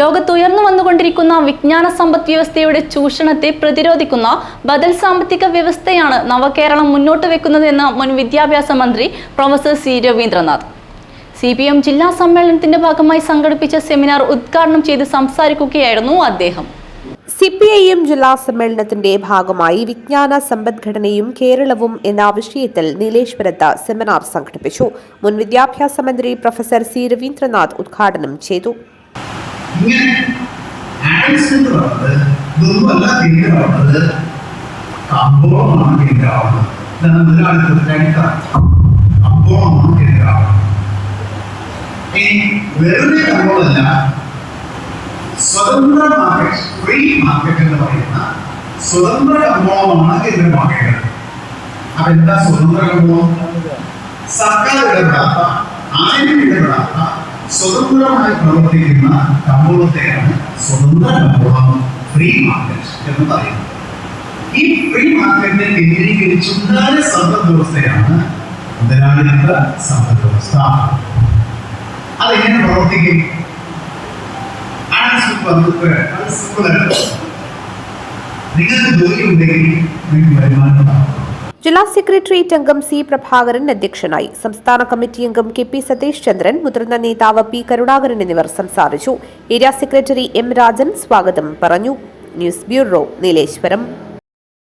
ലോകത്തുയർന്നു വന്നുകൊണ്ടിരിക്കുന്ന വിജ്ഞാന സമ്പദ് വ്യവസ്ഥയുടെ ചൂഷണത്തെ പ്രതിരോധിക്കുന്ന ബദൽ സാമ്പത്തിക വ്യവസ്ഥയാണ് നവകേരളം മുന്നോട്ട് വെക്കുന്നതെന്ന് മുൻ വിദ്യാഭ്യാസ മന്ത്രി professor C Raveendranath. C P M ജില്ലാ സമ്മേളനത്തിന്റെ ഭാഗമായി സംഘടിപ്പിച്ച സെമിനാർ ഉദ്ഘാടനം ചെയ്ത് സംസാരിക്കുകയായിരുന്നു അദ്ദേഹം. സി പി ഐ എം ജില്ലാ സമ്മേളനത്തിന്റെ ഭാഗമായി വിജ്ഞാന സമ്പദ്ഘടനയും കേരളവും എന്ന വിഷയത്തിൽ നീലേശ്വരത്ത് സെമിനാർ സംഘടിപ്പിച്ചു. മുൻ വിദ്യാഭ്യാസ മന്ത്രി പ്രൊഫസർ സി രവീന്ദ്രനാഥ് ഉദ്ഘാടനം ചെയ്തു. ഇങ്ങനെ ആഡ്സ് എന്ന് പറയുന്നത് ഇതൊന്നുമല്ല കേന്ദ്രമാവുന്നത് കമ്പോളമാണ് കേന്ദ്രമാവുന്നത് ഇതാണ് മുതലാളി തീർച്ചയായിട്ടും കമ്പോളമാണ് കേന്ദ്രമാവുന്നത് ഇനി വെറുതെ കമ്പോളമല്ല സ്വതന്ത്ര മാർക്കറ്റ് ഫ്രീ മാർക്കറ്റ് എന്ന് പറയുന്ന സ്വതന്ത്ര കമ്പോളമാണ് കേന്ദ്രമാക്കേണ്ടത്. അപ്പൊ എന്താ സ്വതന്ത്ര കമ്പോളം? സർക്കാർ ഇടപെടാത്ത ആരും സ്വതന്ത്രമായി പ്രവർത്തിക്കുന്ന കമ്പോളത്തെയാണ് സ്വതന്ത്ര കമ്പോളം ഫ്രീ മാർക്കറ്റ് എന്ന് പറയുന്നത്. ഈ ഫ്രീ മാർക്കറ്റിനെ കേന്ദ്രീകരിച്ചുണ്ടായ സമ്പദ് വ്യവസ്ഥയാണ് മുതലാളിത്ത സമ്പദ് വ്യവസ്ഥ അതെങ്ങനെ പ്രവർത്തിക്കും നിങ്ങൾക്ക് ജോലി ഉണ്ടെങ്കിൽ നിങ്ങൾക്ക് വരുമാനം ഉണ്ടാവും. ജില്ലാ സെക്രട്ടേറിയറ്റ് അംഗം സി പ്രഭാകരൻ അധ്യക്ഷനായി. സംസ്ഥാന കമ്മിറ്റി അംഗം കെ പി സതീഷ് ചന്ദ്രൻ മുതിർന്ന നേതാവ് പി കരുണാകരൻ എന്നിവർ സംസാരിച്ചു. ഏരിയ സെക്രട്ടറി എം രാജൻ സ്വാഗതം പറഞ്ഞു. News bureau Nileshwaram.